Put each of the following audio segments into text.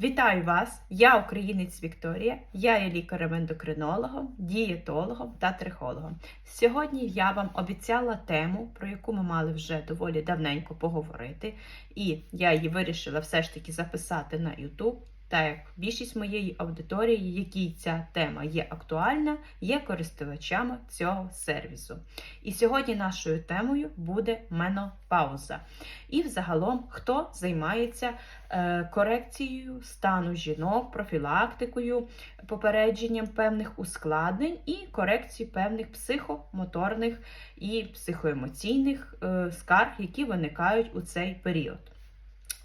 Вітаю вас! Я українець Вікторія. Я є лікарем-ендокринологом, дієтологом та трихологом. Сьогодні я вам обіцяла тему, про яку ми мали вже доволі давненько поговорити, і я її вирішила все ж таки записати на YouTube. Так як більшість моєї аудиторії, якій ця тема є актуальна, є користувачами цього сервісу. І сьогодні нашою темою буде менопауза. І взагалом, хто займається е, корекцією стану жінок, профілактикою, попередженням певних ускладнень і корекцією певних психомоторних і психоемоційних е, скарг, які виникають у цей період.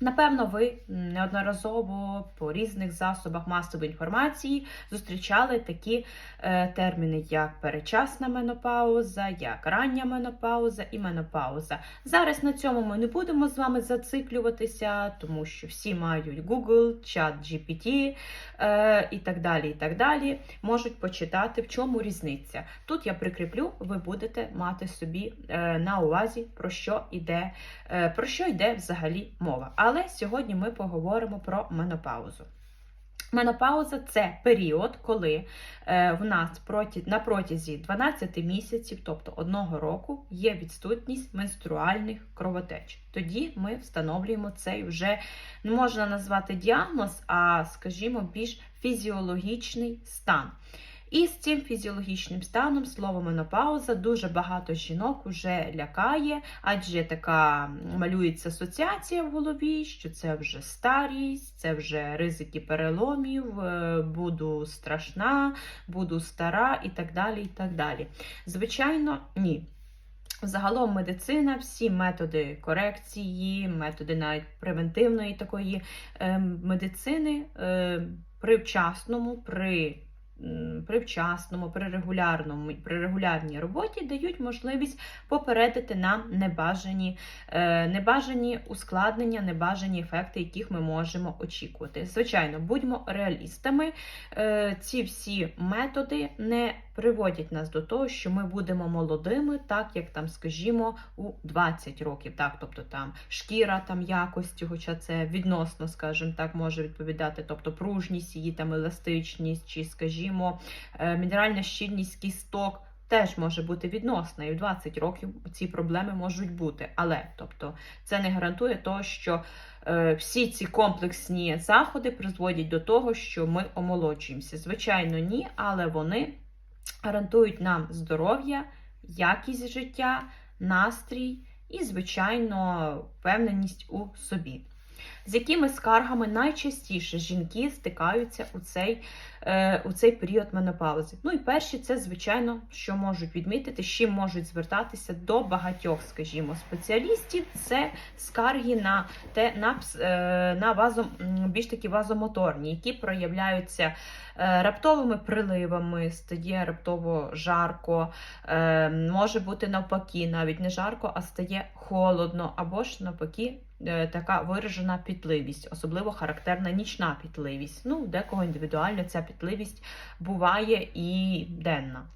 Напевно, ви неодноразово по різних засобах масової інформації зустрічали такі е, терміни, як перечасна менопауза, як рання менопауза і менопауза. Зараз на цьому ми не будемо з вами зациклюватися, тому що всі мають Google, чат GPT е, і так далі. і так далі. Можуть почитати, в чому різниця. Тут я прикріплю, ви будете мати собі е, на увазі, про що йде, про що йде взагалі мова. Але сьогодні ми поговоримо про менопаузу. Менопауза це період, коли е, в нас на протязі 12 місяців, тобто одного року, є відсутність менструальних кровотеч. Тоді ми встановлюємо цей вже не можна назвати діагноз, а скажімо, більш фізіологічний стан. І з цим фізіологічним станом слово менопауза дуже багато жінок вже лякає, адже така малюється асоціація в голові, що це вже старість, це вже ризики переломів, е, буду страшна, буду стара і так далі. і так далі. Звичайно, ні. Загалом медицина, всі методи корекції, методи навіть превентивної такої е, медицини е, при вчасному, при при вчасному, при регулярному, при регулярній роботі дають можливість попередити нам небажані, е, небажані ускладнення, небажані ефекти, яких ми можемо очікувати. Звичайно, будьмо реалістами, е, ці всі методи не приводять нас до того, що ми будемо молодими, так як там, скажімо, у 20 років. Так, тобто там шкіра там якості, хоча це відносно, скажімо так, може відповідати, тобто пружність, її там еластичність, чи, скажімо, е, мінеральна щільність кісток. Теж може бути відносна, і в 20 років ці проблеми можуть бути. Але тобто, це не гарантує того, що е, всі ці комплексні заходи призводять до того, що ми омолоджуємося. Звичайно, ні, але вони гарантують нам здоров'я, якість життя, настрій і, звичайно, впевненість у собі. З якими скаргами найчастіше жінки стикаються у цей е, у цей період менопаузи? Ну і перші, це, звичайно, що можуть відмітити, з чим можуть звертатися до багатьох, скажімо, спеціалістів, це скарги на те, на, е, на вазом, більш такі вазомоторні, які проявляються е, раптовими приливами, стає раптово жарко, може бути навпаки, навіть не жарко, а стає холодно, або ж навпаки. Е, така виражена пітливість, особливо характерна нічна пітливість. Ну, декого індивідуально ця пітливість буває і денна.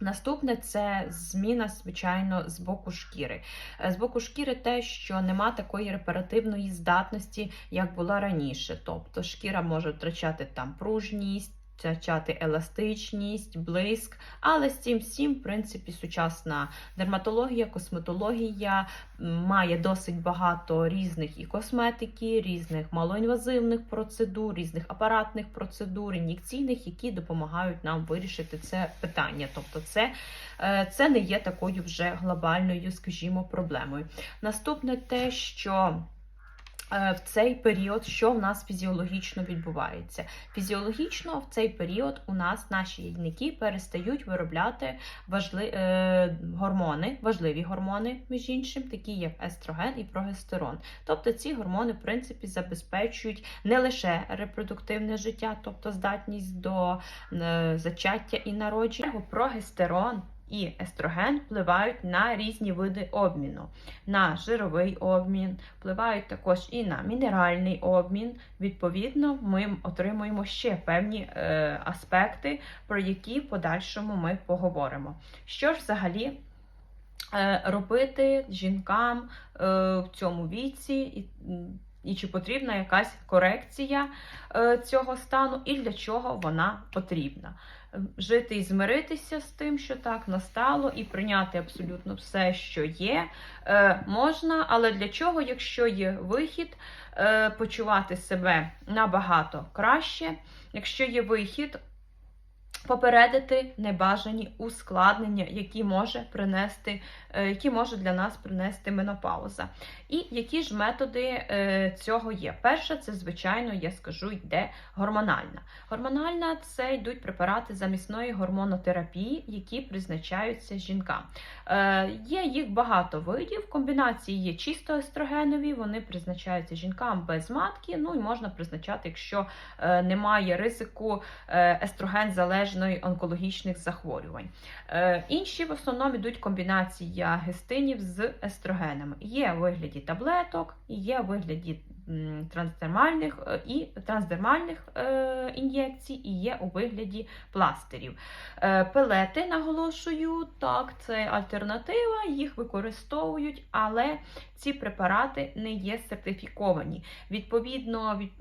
Наступне це зміна, звичайно, з боку шкіри. Е, з боку шкіри те, що нема такої репаративної здатності, як була раніше. Тобто шкіра може втрачати там пружність, втрачати еластичність, блиск. Але з цим всім, в принципі, сучасна дерматологія, косметологія має досить багато різних і косметики, різних малоінвазивних процедур, різних апаратних процедур, ін'єкційних, які допомагають нам вирішити це питання. Тобто, це, е, це не є такою вже глобальною, скажімо, проблемою. Наступне те, що в цей період, що в нас фізіологічно відбувається. Фізіологічно в цей період у нас наші яйники перестають виробляти важли... е... гормони, важливі гормони, між іншим, такі як естроген і прогестерон. Тобто ці гормони, в принципі, забезпечують не лише репродуктивне життя, тобто здатність до е... зачаття і народження. Прогестерон і естроген впливають на різні види обміну, на жировий обмін, впливають також і на мінеральний обмін. Відповідно, ми отримуємо ще певні е, аспекти, про які в подальшому ми поговоримо. Що ж взагалі е, робити жінкам е, в цьому віці? і чи потрібна якась корекція е, цього стану, і для чого вона потрібна. Жити і змиритися з тим, що так настало, і прийняти абсолютно все, що є, е, можна, але для чого, якщо є вихід, е, почувати себе набагато краще, якщо є вихід, попередити небажані ускладнення, які може принести, е, які може для нас принести менопауза. І які ж методи е, цього є? Перше, це, звичайно, я скажу, йде гормональна. Гормональна це йдуть препарати замісної гормонотерапії, які призначаються жінкам. Е, Є їх багато видів. Комбінації є чисто естрогенові, вони призначаються жінкам без матки. Ну і можна призначати, якщо немає ризику естроген залежної онкологічних захворювань. Е, Інші в основному йдуть комбінація гестинів з естрогенами. Є у вигляді таблеток, є у вигляді трансдермальних е, і трансдермальних е, ін'єкцій, і є у вигляді пластирів. Пелети, наголошую, так, це альтернатива, їх використовують, але ці препарати не є сертифіковані. Відповідно, від,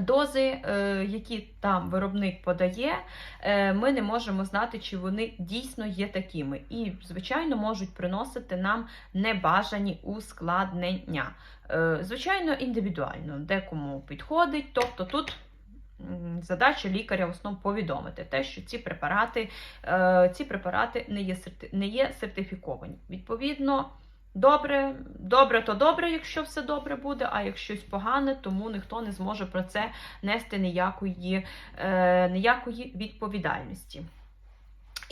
дози, е, які там виробник подає, е, ми не можемо знати, чи вони дійсно є такими. І, звичайно, можуть приносити нам небажані ускладнення. Е, Звичайно, індивідуально, декому підходить. Тобто тут задача лікаря в основному повідомити те, що ці препарати, ці препарати не є сертифіковані. Відповідно, добре, добре, то добре, якщо все добре буде, а якщо щось погане, тому ніхто не зможе про це нести ніякої, е, ніякої відповідальності.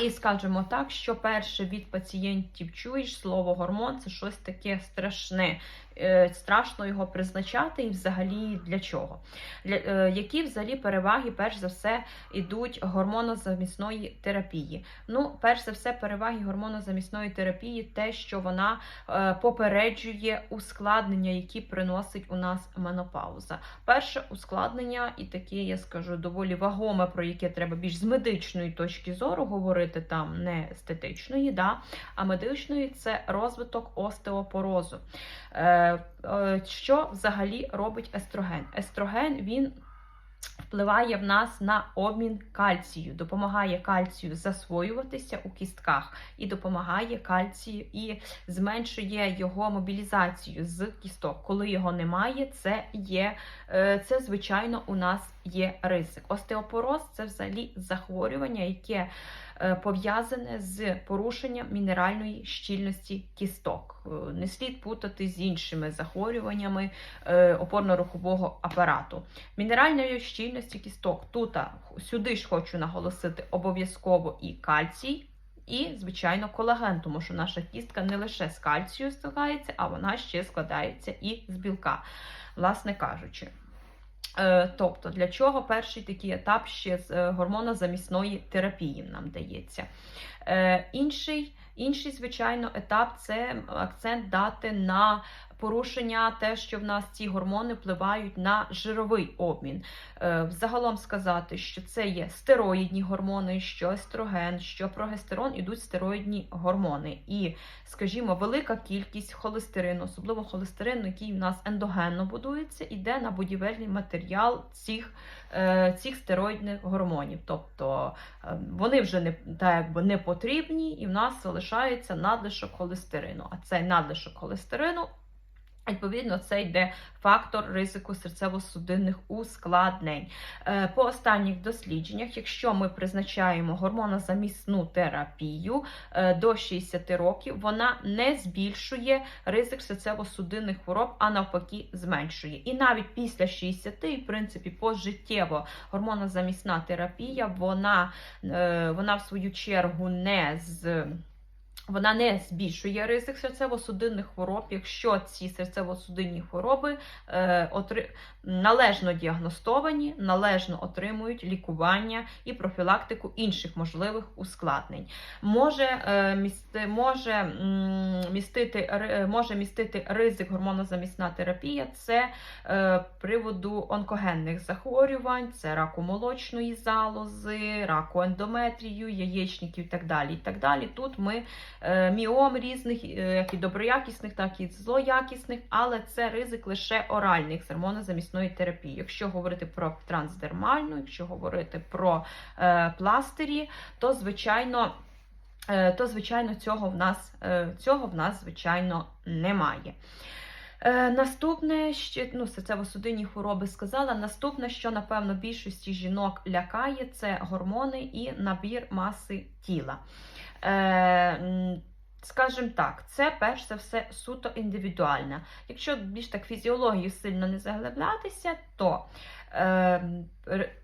І скажемо так, що перше від пацієнтів чуєш слово гормон це щось таке страшне. Е, Страшно його призначати і взагалі для чого? Для, е, які взагалі переваги, перш за все, йдуть гормонозамісної терапії? Ну, перш за все, переваги гормонозамісної терапії те, що вона е, попереджує ускладнення, які приносить у нас менопауза. Перше ускладнення, і таке, я скажу, доволі вагоме, про яке треба більш з медичної точки зору говорити, там не естетичної, да, а медичної це розвиток остеопорозу. Е, Що взагалі робить естроген? Естроген він впливає в нас на обмін кальцію, допомагає кальцію засвоюватися у кістках і допомагає кальцію і зменшує його мобілізацію з кісток. Коли його немає, це є е, це, звичайно, у нас є ризик. Остеопороз це взагалі захворювання, яке е, пов'язане з порушенням мінеральної щільності кісток. Е, Не слід путати з іншими захворюваннями е, опорно-рухового апарату. Мінеральної щільності кісток. Тут сюди ж хочу наголосити обов'язково і кальцій. І, звичайно, колаген, тому що наша кістка не лише з кальцію складається, а вона ще складається і з білка, власне кажучи. Е, Тобто, для чого перший такий етап ще з е, гормонозамісної терапії нам дається? Е, Інший, інший, звичайно, етап це акцент дати на порушення, те, що в нас ці гормони впливають на жировий обмін. Е, Загалом сказати, що це є стероїдні гормони, що естроген, що прогестерон ідуть стероїдні гормони. І, скажімо, велика кількість холестерину, особливо холестерину, який у нас ендогенно будується, іде на будівельний матеріал цих, е, цих стероїдних гормонів. Тобто е, вони вже не так якби не потрібні, і в нас залишається надлишок холестерину. А цей надлишок холестерину. Відповідно, це йде фактор ризику серцево-судинних ускладнень. Е, По останніх дослідженнях, якщо ми призначаємо гормонозамісну терапію е, до 60 років, вона не збільшує ризик серцево-судинних хвороб, а навпаки, зменшує. І навіть після 60, в принципі, пожиттєво гормонозамісна терапія, вона, е, вона в свою чергу не з. Вона не збільшує ризик серцево-судинних хвороб, якщо ці серцево-судинні хвороби е, отри... належно діагностовані, належно отримують лікування і профілактику інших можливих ускладнень. Може, е, місти... може, містити... ри- може містити ризик гормонозамісна терапія це е, приводу онкогенних захворювань, це раку молочної залози, раку ендометрію, яєчників і так далі. І так далі. Тут ми е, міом різних, е, як і доброякісних, так і злоякісних, але це ризик лише оральних з гормонозамісної терапії. Якщо говорити про трансдермальну, якщо говорити про е, пластирі, то звичайно. е, То, звичайно, цього в нас, е, цього в нас, звичайно, немає. Е, Наступне, ну, серцево-судинні хвороби сказала. Наступне, що, напевно, більшості жінок лякає, це гормони і набір маси тіла. Е, Скажімо так, це перш за все суто індивідуальна. Якщо більш так фізіологію сильно не заглиблятися, то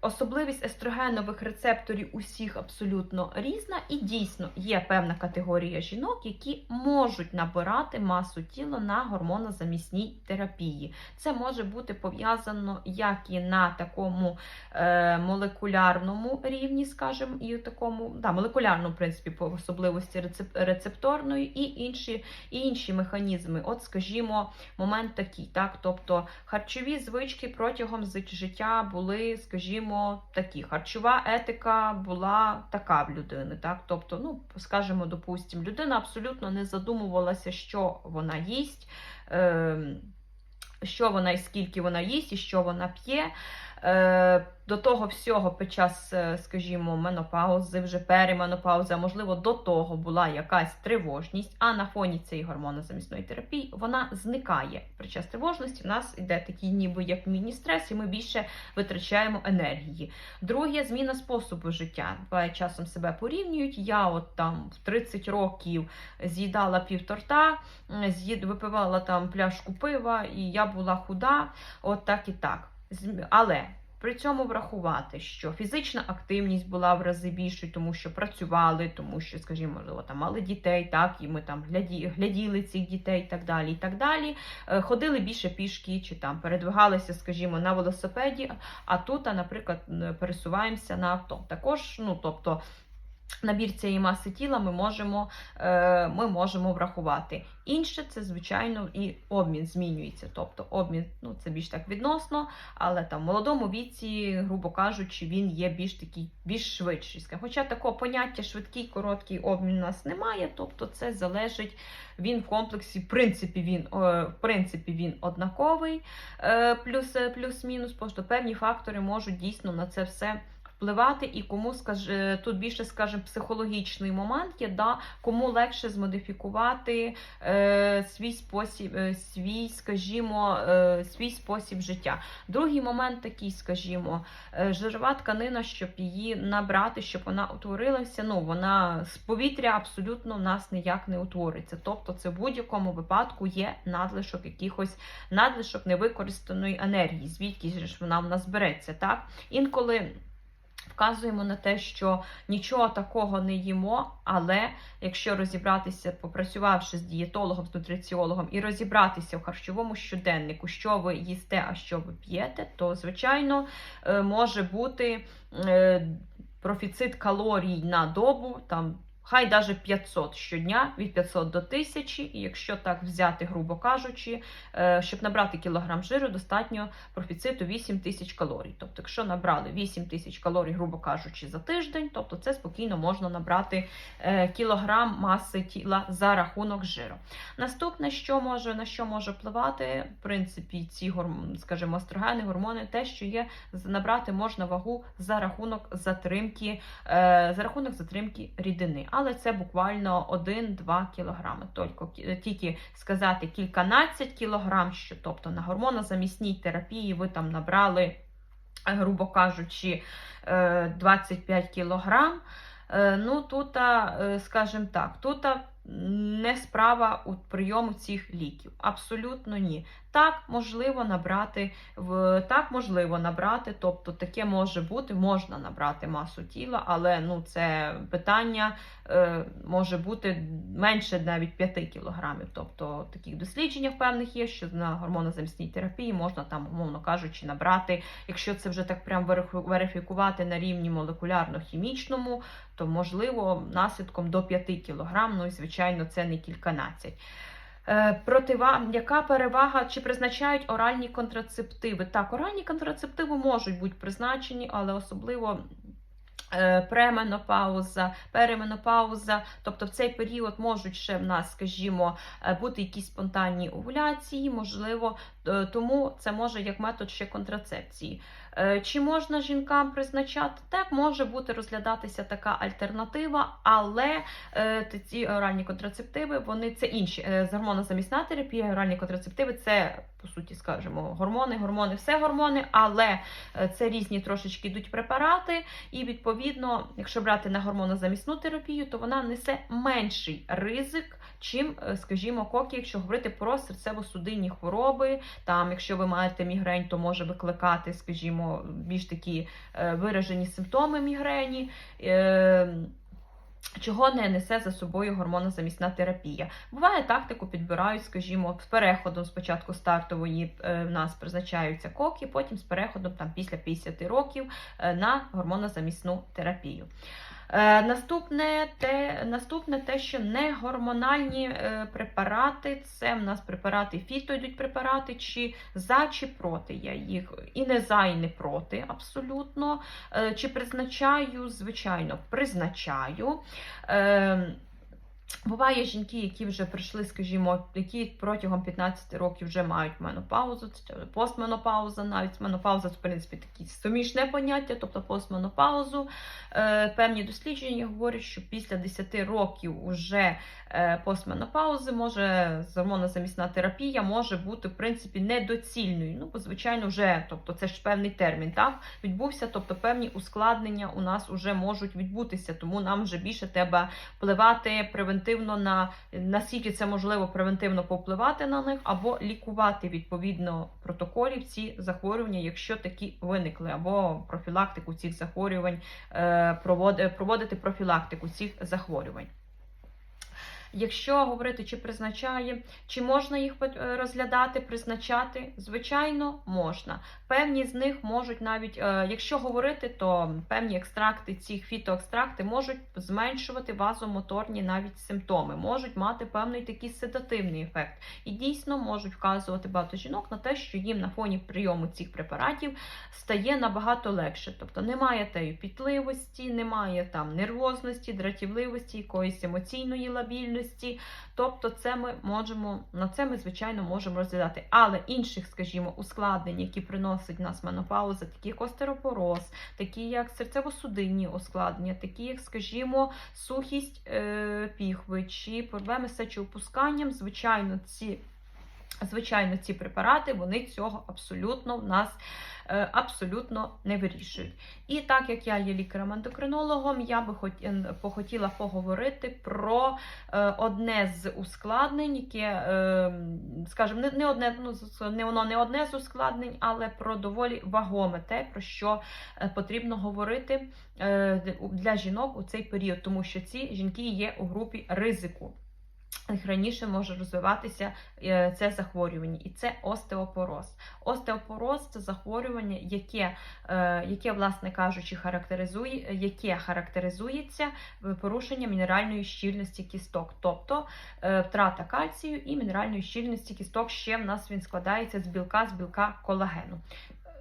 особливість естрогенових рецепторів усіх абсолютно різна, і дійсно є певна категорія жінок, які можуть набирати масу тіла на гормонозамісній терапії. Це може бути пов'язано як і на такому е, молекулярному рівні, скажімо, і такому да, молекулярному, принципі, по особливості рецепторної, і інші, і інші механізми. От, скажімо, момент такий, так, тобто харчові звички протягом з- життя були, скажімо, такі. Харчова етика була така в людини, так, тобто, ну, скажімо, допустимо, людина абсолютно не задумувалася, що вона їсть. Е, що вона і скільки вона їсть, і що вона п'є. Е, До того всього під час, е, скажімо, менопаузи, вже переменопаузи, а можливо, до того була якась тривожність, а на фоні цієї гормонозамісної терапії вона зникає. Під час тривожності в нас йде такий ніби як міні-стрес, і ми більше витрачаємо енергії. Друге, зміна способу життя. Часом себе порівнюють. Я от там в 30 років з'їдала пів торта, з'їд, випивала там пляшку пива, і я була худа, от так і так. Але при цьому врахувати, що фізична активність була в рази більшою, тому що працювали, тому що, скажімо, можливо, там мали дітей, так, і ми там гляді, гляділи цих дітей, і так далі. і так далі. Е, Ходили більше пішки, чи там передвигалися, скажімо, на велосипеді, а тут, наприклад, пересуваємося на авто. Також, ну тобто. Набір цієї маси тіла ми можемо, е, ми можемо врахувати. Інше це, звичайно, і обмін змінюється. Тобто обмін ну, це більш так відносно, але там в молодому віці, грубо кажучи, він є більш такий, більш швидший. Хоча такого поняття швидкий, короткий обмін у нас немає, тобто це залежить він в комплексі, в принципі, він, е, в принципі, він однаковий, е, плюс, плюс-мінус, просто певні фактори можуть дійсно на це все. Впливати і кому скаже тут більше, скажімо, психологічний момент є, да, кому легше змодифікувати е, свій спосіб, е, свій, скажімо, е, свій спосіб життя. Другий момент такий, скажімо, е, жирова тканина, щоб її набрати, щоб вона утворилася. Ну, вона з повітря абсолютно в нас ніяк не утвориться. Тобто, це в будь-якому випадку є надлишок якихось надлишок невикористаної енергії, звідки ж вона в нас береться. Так? Інколи. Вказуємо на те, що нічого такого не їмо, але якщо розібратися, попрацювавши з дієтологом, з нутриціологом, і розібратися в харчовому щоденнику, що ви їсте, а що ви п'єте, то звичайно е, може бути е, профіцит калорій на добу там. Хай навіть 500 щодня, від 500 до 1000, і якщо так взяти, грубо кажучи, е, щоб набрати кілограм жиру, достатньо профіциту 8 тисяч калорій. Тобто, якщо набрали 8 тисяч калорій, грубо кажучи, за тиждень, тобто це спокійно можна набрати е, кілограм маси тіла за рахунок жиру. Наступне, що може на що може впливати, в принципі, ці скажімо, естрогени, гормони, те, що є набрати можна вагу за рахунок затримки, е, за рахунок затримки рідини. Але це буквально 1-2 кілограми. Тільки, сказати кільканадцять кілограм, що тобто на гормонозамісній терапії ви там набрали, е, грубо кажучи, е, 25 кілограм. Е, Ну, тут, е, скажімо так, тут не справа у прийому цих ліків. Абсолютно ні. Так, можливо набрати в так можливо набрати, тобто таке може бути, можна набрати масу тіла, але ну це питання е, може бути менше навіть 5 кілограмів. Тобто таких досліджень певних є, що на гормонозамісній терапії можна там, умовно кажучи, набрати, якщо це вже так прям верифікувати на рівні молекулярно-хімічному, то можливо наслідком до 5 кілограм, ну і звичайно, це не кільканадцять. Е, Протива... Яка перевага? Чи призначають оральні контрацептиви? Так, оральні контрацептиви можуть бути призначені, але особливо е, Пременопауза, переменопауза, тобто в цей період можуть ще в нас, скажімо, е, бути якісь спонтанні овуляції, можливо, тому це може як метод ще контрацепції. Е, Чи можна жінкам призначати? Так, може бути розглядатися така альтернатива, але е, ці оральні контрацептиви, вони це інші. Е, гормонозамісна терапія, оральні контрацептиви це, по суті, скажімо, гормони, гормони, все гормони, але це різні трошечки йдуть препарати, і відповідно, якщо брати на гормонозамісну терапію, то вона несе менший ризик, чим, е, скажімо, коки, якщо говорити про серцево-судинні хвороби. Там, якщо ви маєте мігрень, то може викликати, скажімо, більш такі е, виражені симптоми мігрені. Е, Чого не несе за собою гормонозамісна терапія? Буває, тактику підбирають, скажімо, з переходом спочатку стартової в нас призначаються коки, потім з переходом там після 50 років на гормонозамісну терапію. Е, наступне те, наступне те, що не гормональні е, препарати, це в нас препарати фіто йдуть препарати, чи за, чи проти. Я їх і не за, і не проти абсолютно. Е, чи призначаю? Звичайно, призначаю. Буває жінки, які вже прийшли, скажімо, які протягом 15 років вже мають менопаузу, постменопауза, навіть менопауза, в принципі, такі сумішне поняття, тобто постменопаузу. Е, певні дослідження говорять, що після 10 років уже е, постменопаузи може гормонозамісна терапія може бути в принципі недоцільною. Ну, бо звичайно, вже, тобто це ж певний термін, так відбувся, тобто певні ускладнення у нас вже можуть відбутися, тому нам вже більше треба впливати превентивно на наскільки це можливо превентивно повпливати на них, або лікувати відповідно протоколів ці захворювання, якщо такі виникли, або профілактику цих захворювань, е, проводити профілактику цих захворювань. Якщо говорити, чи призначає, чи можна їх е, розглядати, призначати, звичайно, можна. Певні з них можуть навіть, е, якщо говорити, то певні екстракти, ці фітоекстракти можуть зменшувати вазомоторні навіть симптоми, можуть мати певний такий седативний ефект. І дійсно можуть вказувати багато жінок на те, що їм на фоні прийому цих препаратів стає набагато легше. Тобто немає тієї пітливості, немає там нервозності, дратівливості, якоїсь емоційної лабільності. Тобто, це ми можемо на це ми звичайно можемо розглядати. Але інших, скажімо, ускладнень, які приносить нас менопауза, такі як остеропороз, такі як серцево-судинні ускладнення, такі як, скажімо, сухість е, піхви чи проблеми з сечоопусканням, звичайно, ці. Звичайно, ці препарати вони цього абсолютно в нас е, абсолютно не вирішують. І так як я є лікарем-ендокринологом, я би хот- е, похотіла поговорити про е, одне з ускладнень, яке, е, скажімо, не, не одне, ну, не воно не одне з ускладнень, але про доволі вагоме те, про що е, потрібно говорити для жінок у цей період, тому що ці жінки є у групі ризику. Їх раніше може розвиватися е, це захворювання, і це остеопороз. Остеопороз це захворювання, яке, е, яке власне кажучи, характеризує, яке характеризується е, порушенням мінеральної щільності кісток, тобто втрата кальцію і мінеральної щільності кісток ще в нас він складається з білка, з білка колагену.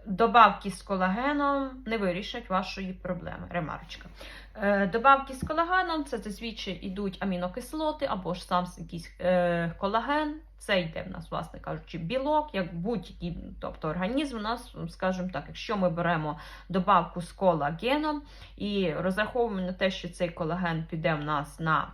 Добавки з колагеном не вирішать вашої проблеми. Ремарочка. Е, Добавки з колагеном це зазвичай йдуть амінокислоти або ж сам якийсь е, колаген. Це йде в нас, власне кажучи, білок, як будь-який, тобто організм у нас, скажімо так, якщо ми беремо добавку з колагеном і розраховуємо на те, що цей колаген піде в нас на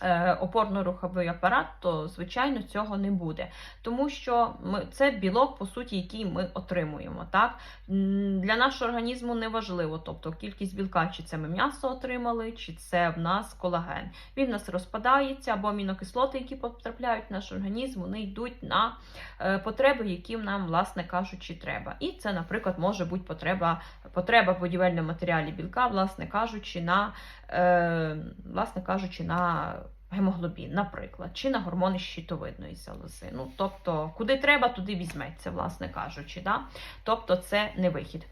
е, опорно-руховий апарат, то звичайно цього не буде. Тому що ми, це білок, по суті, який ми отримуємо. Так? Для нашого організму не важливо, тобто кількість білка, чи це ми м'ясо отримали, чи це в нас колаген. Він в нас розпадається, або амінокислоти, які потрапляють в наш організм, вони йдуть на е, потреби, які нам, власне кажучи, треба. І це, наприклад, може бути потреба, потреба в будівельному матеріалі білка, власне кажучи, на, е, власне кажучи, на гемоглобін, наприклад, чи на гормони щитовидної залози. Ну, тобто, куди треба, туди візьметься, власне кажучи. Да? Тобто, це не вихід.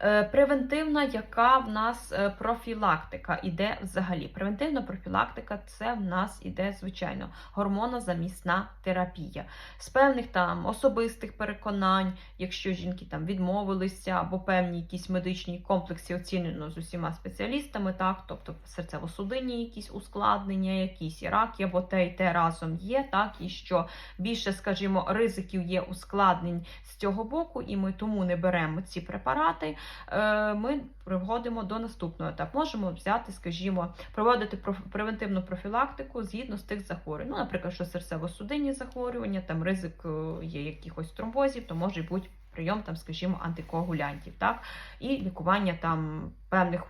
Е, Превентивна, яка в нас е, профілактика іде взагалі. Превентивна профілактика це в нас іде, звичайно, гормонозамісна терапія. З певних там особистих переконань, якщо жінки там відмовилися, або певні якісь медичні комплекси оцінено з усіма спеціалістами, так, тобто серцево-судинні якісь ускладнення, якісь і раки, або те і те разом є, так, і що більше, скажімо, ризиків є ускладнень з цього боку, і ми тому не беремо ці препарати. Е, Ми переходимо до наступного етапу. Можемо взяти, скажімо, проводити превентивну профілактику згідно з тих захворювань. Ну, наприклад, що серцево-судинні захворювання, там ризик е, є якихось тромбозів, то може бути. Прийом там, скажімо, антикоагулянтів, так і лікування там певних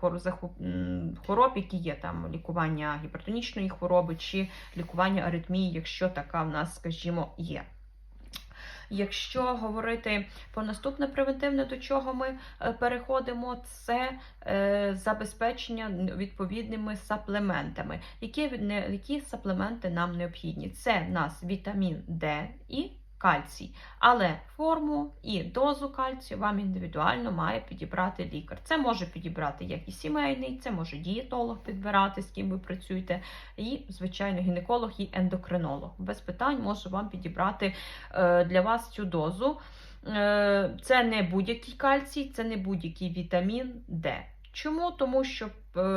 хвороб, які є там лікування гіпертонічної хвороби чи лікування аритмії, якщо така в нас, скажімо, є. Якщо говорити про наступне превентивне, до чого ми е, переходимо, це е, забезпечення відповідними саплементами. Які, які саплементи нам необхідні? Це в нас вітамін Д і кальцій. Але форму і дозу кальцію вам індивідуально має підібрати лікар. Це може підібрати як і сімейний, це може дієтолог підбирати, з ким ви працюєте, і, звичайно, гінеколог і ендокринолог. Без питань може вам підібрати е, для вас цю дозу. Е, Це не будь-який кальцій, це не будь-який вітамін Д. Чому? Тому що е,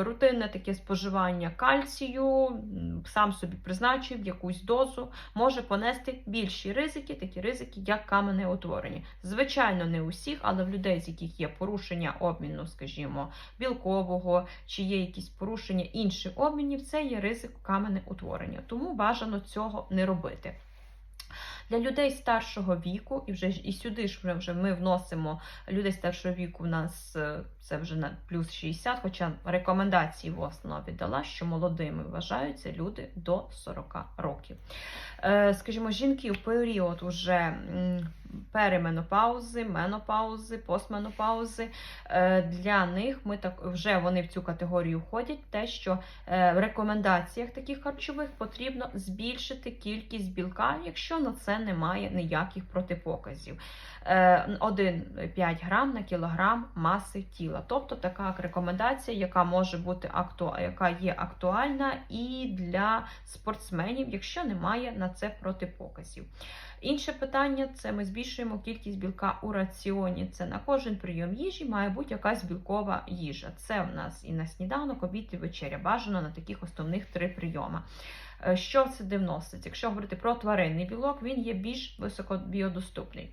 рутинне таке споживання кальцію, сам собі призначив якусь дозу, може понести більші ризики, такі ризики, як каменне утворення. Звичайно, не усіх, але в людей, з яких є порушення обміну, скажімо, білкового, чи є якісь порушення інших обмінів, це є ризик каменне утворення. Тому бажано цього не робити. Для людей старшого віку, і вже і сюди ж вже- ми вносимо людей старшого віку. У нас е, це вже на плюс 60, хоча рекомендації в основі дала, що молодими вважаються люди до 40 років. Е, Скажімо, жінки у період уже переменопаузи, менопаузи, постменопаузи. е, Для них ми так вже вони в цю категорію входять. Те, що е, в рекомендаціях таких харчових потрібно збільшити кількість білка, якщо на це немає ніяких протипоказів. Е, 1,5 грам на кілограм маси тіла. Тобто така рекомендація, яка може бути акту... яка є актуальна і для спортсменів, якщо немає на це протипоказів. Інше питання це ми збільшуємо кількість білка у раціоні. Це на кожен прийом їжі має бути якась білкова їжа. Це в нас і на сніданок, обід і вечеря. Бажано на таких основних три прийоми. Е, Що це де? Якщо говорити про тваринний білок, він є більш високобіодоступний.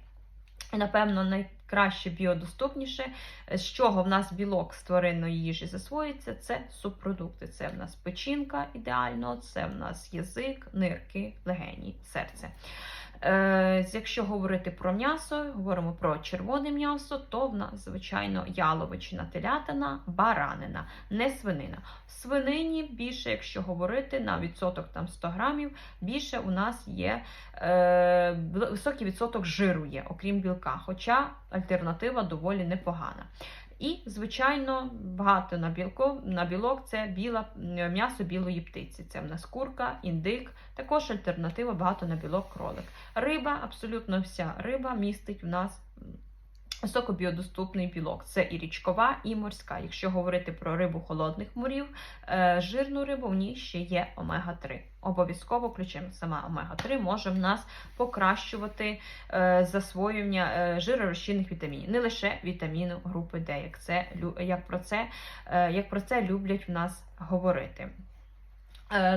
Напевно, найкраще біодоступніше, з чого в нас білок з тваринної їжі засвоюється, це субпродукти. Це в нас печінка ідеально, це в нас язик, нирки, легені, серце. Е, якщо говорити про м'ясо, говоримо про червоне м'ясо, то в нас, звичайно, яловичина, телятина, баранина, не свинина. В свинині більше, якщо говорити на відсоток там 100 грамів, більше у нас є е, високий відсоток жиру є, окрім білка, хоча альтернатива доволі непогана. І, звичайно, багато на білку, на білок це біла, м'ясо білої птиці. Це в нас курка, індик, також альтернатива багато на білок кролик. Риба, абсолютно вся риба містить в нас високобіодоступний білок. Це і річкова, і морська. Якщо говорити про рибу холодних морів, е, жирну рибу в ній ще є омега-3. Обов'язково включимо сама омега-3 може в нас покращувати е, засвоєння е, жиророзчинних вітамінів, не лише вітаміну групи Д, як, це, як, про це, як про це люблять в нас говорити.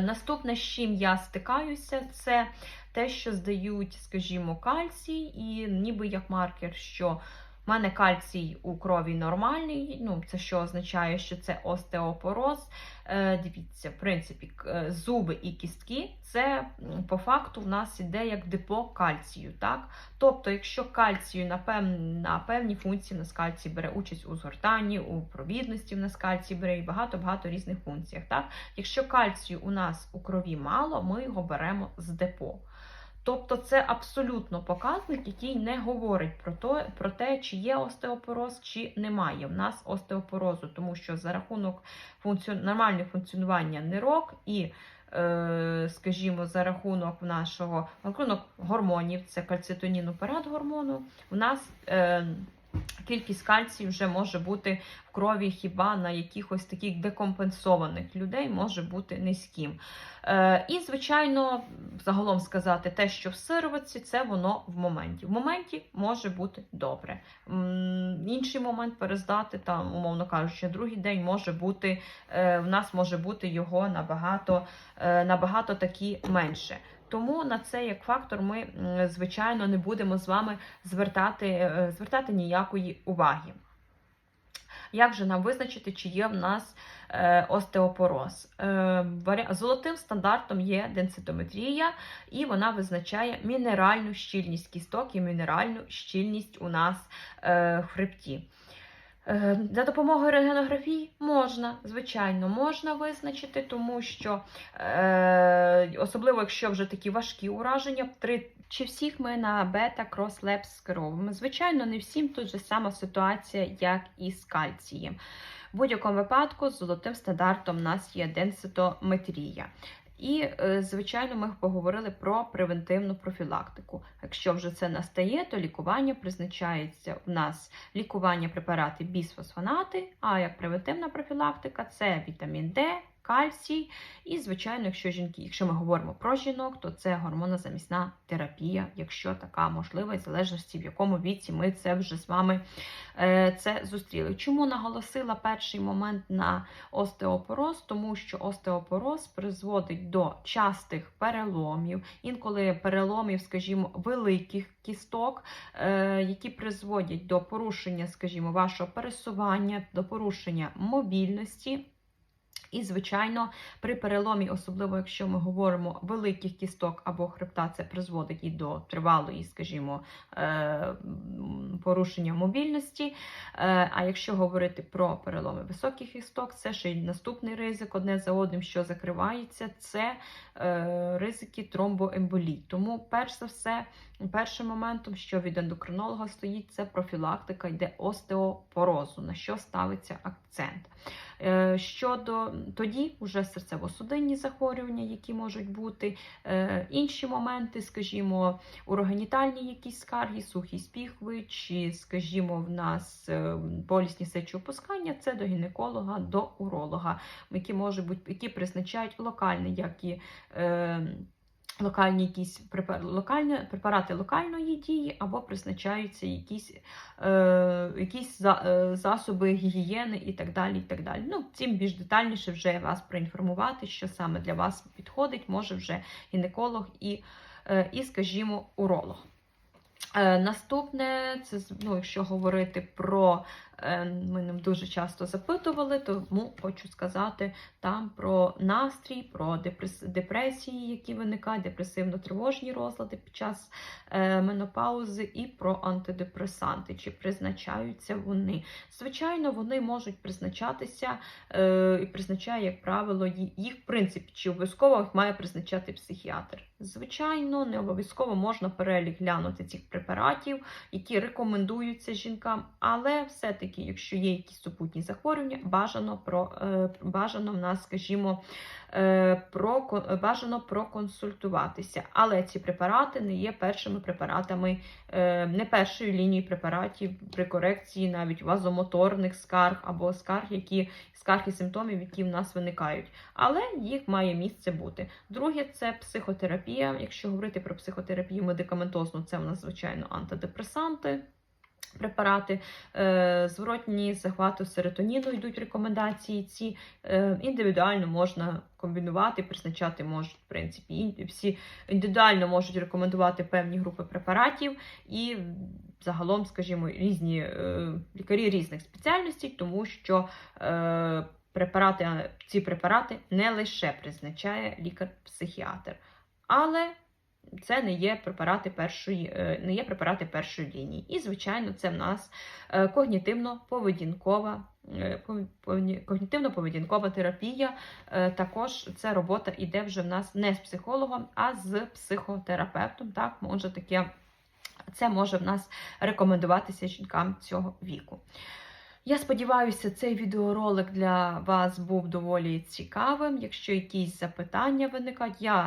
Наступне, з чим я стикаюся, це те, що здають, скажімо, кальцій, і ніби як маркер, що в мене кальцій у крові нормальний. Ну, це що означає, що це остеопороз. Е, дивіться, в принципі, е, зуби і кістки це по факту в нас іде як депо кальцію. Так? Тобто, якщо кальцію на, пев... на певні функції, в нас кальцій бере участь у згортанні, у провідності в нас кальцій бере і багато-багато різних функціях. Так? Якщо кальцію у нас у крові мало, ми його беремо з депо. Тобто це абсолютно показник, який не говорить про те, про те, чи є остеопороз, чи немає. В нас остеопорозу, тому що за рахунок функці... нормального функціонування нирок і, е, скажімо, за рахунок нашого рахунок гормонів, це кальцитоніну передгормону, в нас е, Кількість кальцію вже може бути в крові хіба на якихось таких декомпенсованих людей може бути низьким. Е, і, звичайно, загалом сказати, те, що в сироватці, це воно в моменті. В моменті може бути добре. М, Інший момент перездати, там, умовно кажучи, другий день може бути, е, в нас може бути його набагато, е, набагато таки менше. Тому на це як фактор ми, звичайно, не будемо з вами звертати, е, звертати ніякої уваги. Як же нам визначити, чи є в нас е, остеопороз? Е, Золотим стандартом є денситометрія, і вона визначає мінеральну щільність кісток і мінеральну щільність у нас в хребті. Е, За допомогою рентгенографії можна, звичайно, можна визначити, тому що е, особливо якщо вже такі важкі ураження, три чи всіх ми на бета-крос-лепс скеровуємо. Звичайно, не всім тут же сама ситуація, як і з кальцієм. В будь-якому випадку з золотим стандартом у нас є денситометрія. І, е, звичайно, ми поговорили про превентивну профілактику. Якщо вже це настає, то лікування призначається в нас лікування препарати бісфосфонати, а як превентивна профілактика це вітамін Д, кальцій. І, звичайно, якщо жінки, якщо ми говоримо про жінок, то це гормонозамісна терапія, якщо така можлива, і в залежності в якому віці ми це вже з вами е, це зустріли. Чому наголосила перший момент на остеопороз? Тому що остеопороз призводить до частих переломів, інколи переломів, скажімо, великих кісток, е, які призводять до порушення, скажімо, вашого пересування, до порушення мобільності. І, звичайно, при переломі, особливо якщо ми говоримо великих кісток або хребта, це призводить і до тривалої, скажімо, е, порушення мобільності. Е, А якщо говорити про переломи високих кісток, це ще й наступний ризик, одне за одним, що закривається, це е, ризики тромбоемболій. Тому, перш за все, першим моментом, що від ендокринолога стоїть, це профілактика йде остеопорозу, на що ставиться акцент. Е, Щодо тоді вже серцево-судинні захворювання, які можуть бути, е, інші моменти, скажімо, урогенітальні якісь скарги, сухість піхви, чи, скажімо, в нас е, болісні сечоопускання, це до гінеколога, до уролога, які можуть бути, які призначають локальні, як і Локальні якісь локальні, препарати локальної дії або призначаються якісь, е, якісь за, е, засоби гігієни і так далі. І так далі. Ну, Цим більш детальніше вже вас проінформувати, що саме для вас підходить, може вже гінеколог і, е, і скажімо, уролог. Е, Наступне, це ну, якщо говорити про ми нам дуже часто запитували, тому хочу сказати там про настрій, про депресії, які виникають, депресивно-тривожні розлади під час е, менопаузи, і про антидепресанти, чи призначаються вони. Звичайно, вони можуть призначатися е, і призначає, як правило, їх в принципі, чи обов'язково їх має призначати психіатр. Звичайно, не обов'язково можна перелік глянути цих препаратів, які рекомендуються жінкам, але все-таки, якщо є якісь супутні захворювання, бажано про е, бажано в нас, скажімо, е, про бажано проконсультуватися. Але ці препарати не є першими препаратами, е, не першою лінією препаратів при корекції навіть вазомоторних скарг або скарг, які скарг і симптомів, які в нас виникають. Але їх має місце бути. Друге, це психотерапія. Якщо говорити про психотерапію медикаментозну, це в нас звичайно антидепресанти. Препарати е, зворотні захвату серотоніну йдуть рекомендації. Ці е, індивідуально можна комбінувати, призначати можуть в принципі всі індивідуально можуть рекомендувати певні групи препаратів і загалом, скажімо, різні е, лікарі різних спеціальностей, тому що препарати, ці препарати не лише призначає лікар-психіатр, але це не є препарати першої, е, не є препарати першої лінії. І, звичайно, це в нас е, когнітивно-поведінкова. е, Когнітивно-поведінкова терапія. Також ця робота йде вже в нас не з психологом, а з психотерапевтом. Так, може таке, це може в нас рекомендуватися жінкам цього віку. Я сподіваюся, цей відеоролик для вас був доволі цікавим. Якщо якісь запитання виникають, я